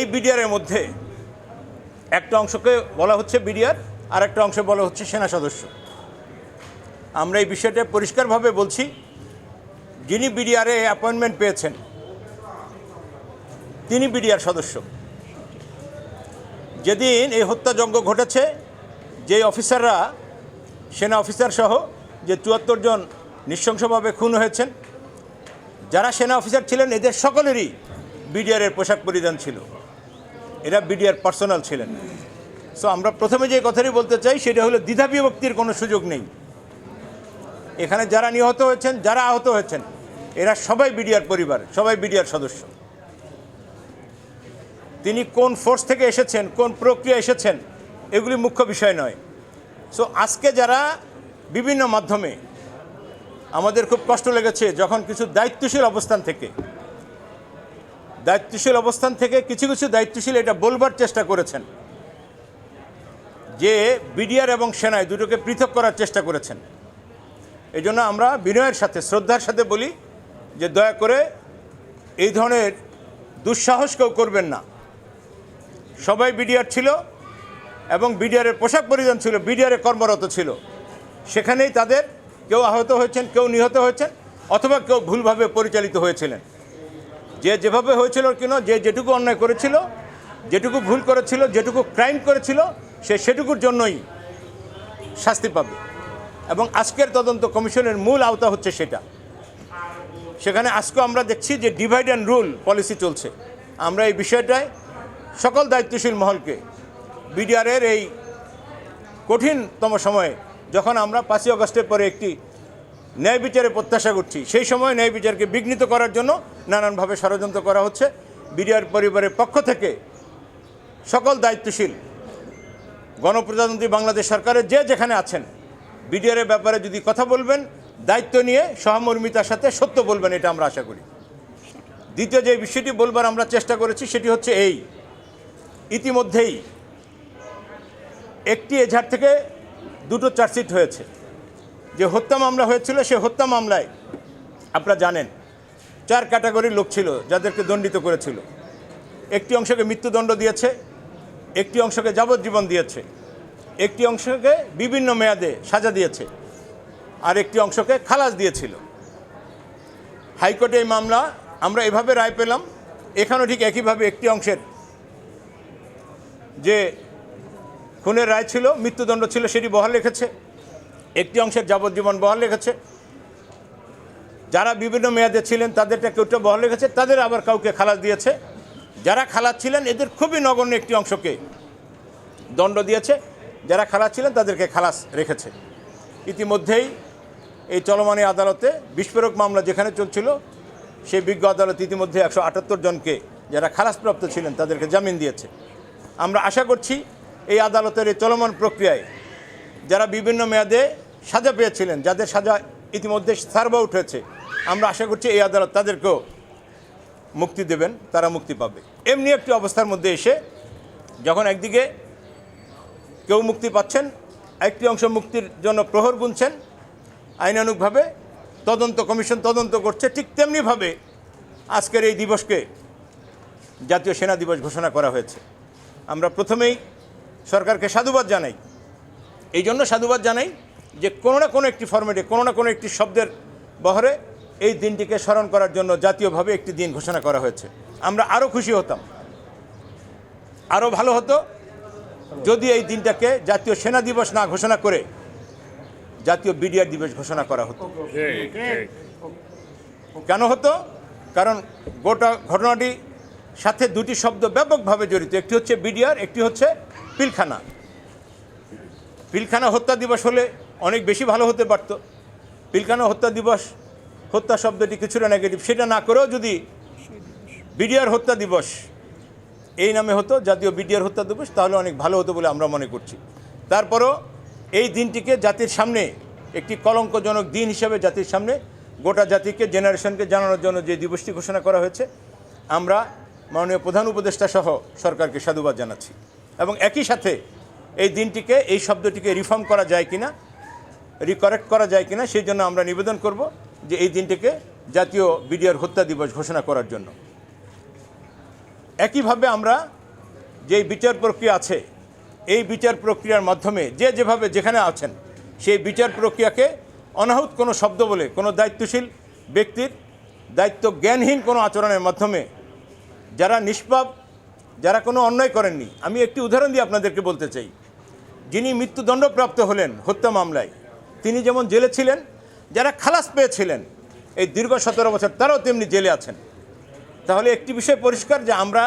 এই বিডিআরের মধ্যে একটা অংশকে বলা হচ্ছে বিডিআর, আর একটা অংশে বলা হচ্ছে সেনা সদস্য। আমরা এই বিষয়টা পরিষ্কারভাবে বলছি, যিনি বিডিআরে অ্যাপয়েন্টমেন্ট পেয়েছেন, তিনি বিডিআর সদস্য। যেদিন এই হত্যাযজ্ঞ ঘটেছে যে অফিসাররা, সেনা অফিসার সহ যে চুয়াত্তর জন নৃশংসভাবে খুন হয়েছেন, যারা সেনা অফিসার ছিলেন, এদের সকলেরই বিডিআরের পোশাক পরিধান ছিল। এরা বিডিআর পার্সোনাল ছিলেন। সো আমরা প্রথমে যে কথাটি বলতে চাই, সেটা হলো দ্বিধা বিভক্তির কোনো সুযোগ নেই। এখানে যারা নিহত হয়েছেন, যারা আহত হয়েছেন, এরা সবাই বিডিআর পরিবার, সবাই বিডিআর সদস্য। তিনি কোন ফোর্স থেকে এসেছেন, কোন প্রক্রিয়া এসেছেন, এগুলি মুখ্য বিষয় নয়। সো আজকে যারা বিভিন্ন মাধ্যমে আমাদের খুব কষ্ট লেগেছে যখন কিছু দায়িত্বশীল অবস্থান থেকে দায়িত্বশীল অবস্থান থেকে কিছু কিছু দায়িত্বশীল এটা বলবার চেষ্টা করেছেন। যে বিডিআর এবং সেনায় দুটোকে পৃথক করার চেষ্টা করেছেন। এই জন্য আমরা বিনয়ের সাথে, শ্রদ্ধার সাথে বলি যে দয়া করে এই ধরনের দুঃসাহস কেউ করবেন না। সবাই বিডিআর ছিল এবং বিডিআরের পোশাক পরিধান ছিল বিডিআরে কর্মরত ছিল। সেখানেই তাদের কেউ আহত হয়েছেন, কেউ নিহত হয়েছেন অথবা কেউ ভুলভাবে পরিচালিত হয়েছিলেন। যে যেভাবে হয়েছিল কিনা যে যেটুকু অন্যায় করেছিল, যেটুকু ভুল করেছিল, যেটুকু ক্রাইম করেছিল, সে সেটুকুর জন্যই শাস্তি পাবে। এবং আজকের তদন্ত কমিশনের মূল আওতা হচ্ছে সেটা। সেখানে আজকে আমরা দেখছি যে ডিভাইড অ্যান্ড রুল পলিসি চলছে। আমরা এই বিষয়টায় সকল দায়িত্বশীল মহলকে, বিডিআরের এই কঠিনতম সময়ে, যখন আমরা পাঁচই অগস্টের পরে একটি ন্যায় বিচারে প্রত্যাশা করছি, সেই সময় ন্যায় বিচারকে বিঘ্নিত করার জন্য নানানভাবে ষড়যন্ত্র করা হচ্ছে। বিডিআর পরিবারের পক্ষ থেকে সকল দায়িত্বশীল গণপ্রজাতন্ত্রী বাংলাদেশ সরকারের যে যেখানে আছেন বিডিআরের ব্যাপারে যদি কথা বলবেন, দায়িত্ব নিয়ে সহমর্মিতার সাথে সত্য বলবেন এটা আমরা আশা করি। দ্বিতীয় যে বিষয়টি বলবার আমরা চেষ্টা করেছি সেটি হচ্ছে এই। ইতিমধ্যেই একটি এজাহার থেকে দুটো চার্জশিট হয়েছে। যে হত্যা মামলা হয়েছিল, সে হত্যা মামলায় আপনারা জানেন চার ক্যাটাগরির লোক ছিল যাদেরকে দণ্ডিত করেছিল। একটি অংশকে মৃত্যুদণ্ড দিয়েছে, একটি অংশকে যাবজ্জীবন দিয়েছে, একটি অংশকে বিভিন্ন মেয়াদে সাজা দিয়েছে, আর একটি অংশকে খালাস দিয়েছিল। হাইকোর্টে এই মামলা আমরা এভাবে রায় পেলাম। এখানেও ঠিক একইভাবে একটি অংশের যে খুনের রায় ছিল, মৃত্যুদণ্ড ছিল, সেটি বহাল রেখেছে। একটি অংশের যাবজ্জীবন বহাল রেখেছে। যারা বিভিন্ন মেয়াদে ছিলেন তাদেরটা কেউটা বহাল রেখেছে, তাদের আবার কাউকে খালাস দিয়েছে। যারা খালাস ছিলেন, এদের খুবই নগণ্য একটি অংশকে দণ্ড দিয়েছে। যারা খালাস ছিলেন, তাদেরকে খালাস রেখেছে। ইতিমধ্যেই এই চলমানী আদালতে বিস্ফোরক মামলা যেখানে চলছিল, সেই বিজ্ঞ আদালত ইতিমধ্যে একশো আটাত্তর জনকে যারা খালাসপ্রাপ্ত ছিলেন, তাদেরকে জামিন দিয়েছে। আমরা আশা করছি, এই আদালতের এই চলমান প্রক্রিয়ায় যারা বিভিন্ন মেয়াদে সাজা পেয়েছিলেন, যাদের সাজা ইতিমধ্যে সার্ভ আউট হয়েছে আমরা আশা করছি এই আদালত তাদেরকেও মুক্তি দেবেন, তারা মুক্তি পাবে। এমনি একটি অবস্থার মধ্যে এসে যখন একদিকে কেউ মুক্তি পাচ্ছেন একটি অংশ মুক্তির জন্য প্রহর গুনছেন, আইনানুগভাবে তদন্ত কমিশন তদন্ত করছে, ঠিক তেমনিভাবে আজকের এই দিবসকে জাতীয় সেনা দিবস ঘোষণা করা হয়েছে। আমরা প্রথমেই সরকারকে সাধুবাদ জানাই। এই জন্য সাধুবাদ জানাই যে কোনো না কোনো একটি ফর্মেটে কোনো না কোনো একটি শব্দের বহরে এই দিনটিকে স্মরণ করার জন্য জাতীয়ভাবে একটি দিন ঘোষণা করা হয়েছে। আমরা আরও খুশি হতাম। আরও ভালো হতো যদি এই দিনটাকে জাতীয় সেনা দিবস না ঘোষণা করে জাতীয় বিডিআর দিবস ঘোষণা করা হতো। কেন হতো? কারণ গোটা ঘটনাটি সাথে দুটি শব্দ ব্যাপকভাবে জড়িত। একটি হচ্ছে বিডিআর, একটি হচ্ছে পিলখানা। পিলখানা হত্যা দিবস হলে অনেক বেশি ভালো হতে পারত। পিলখানা হত্যা দিবস হত্যা শব্দটি কিছুটা নেগেটিভ সেটা না করেও যদি বিডিআর হত্যা দিবস এই নামে হতো, জাতীয় বিডিআর হত্যা দিবস, তাহলে অনেক ভালো হতো বলে আমরা মনে করছি। তারপরও এই দিনটিকে জাতির সামনে, একটি কলঙ্কজনক দিন হিসাবে জাতির সামনে, গোটা জাতিকে, জেনারেশনকে জানানোর জন্য যে দিবসটি ঘোষণা করা হয়েছে, আমরা মাননীয় প্রধান উপদেষ্টা সহ সরকারকে সাধুবাদ জানাচ্ছি। এবং একই সাথে এই দিনটিকে, এই শব্দটিকে রিফর্ম করা যায় কিনা রিকারেক্ট করা যায় কিনা, সেই জন্য আমরা নিবেদন করব। যে এই দিনটিকে জাতীয় বিডিআর হত্যা দিবস ঘোষণা করার জন্য। একইভাবে আমরা যে বিচার প্রক্রিয়া আছে, এই বিচার প্রক্রিয়ার মাধ্যমে যে যেভাবে যেখানে আছেন, সেই বিচার প্রক্রিয়াকে অনাহুত কোনো শব্দ বলে, কোনো দায়িত্বশীল ব্যক্তির দায়িত্ব জ্ঞানহীন কোনো আচরণের মাধ্যমে যারা নিষ্পাপ, যারা কোনো অন্যায় করেননি, আমি একটি উদাহরণ দিয়ে আপনাদেরকে বলতে চাই। যিনি মৃত্যুদণ্ডপ্রাপ্ত হলেন হত্যা মামলায়, তিনি যেমন জেলে ছিলেন যারা খালাস পেয়েছিলেন, এই দীর্ঘ সতেরো বছর, তারাও তেমনি জেলে আছেন। তাহলে একটি বিষয় পরিষ্কার যে আমরা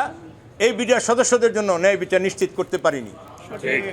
এই বিডিআর সদস্যদের জন্য ন্যায় বিচার নিশ্চিত করতে পারিনি।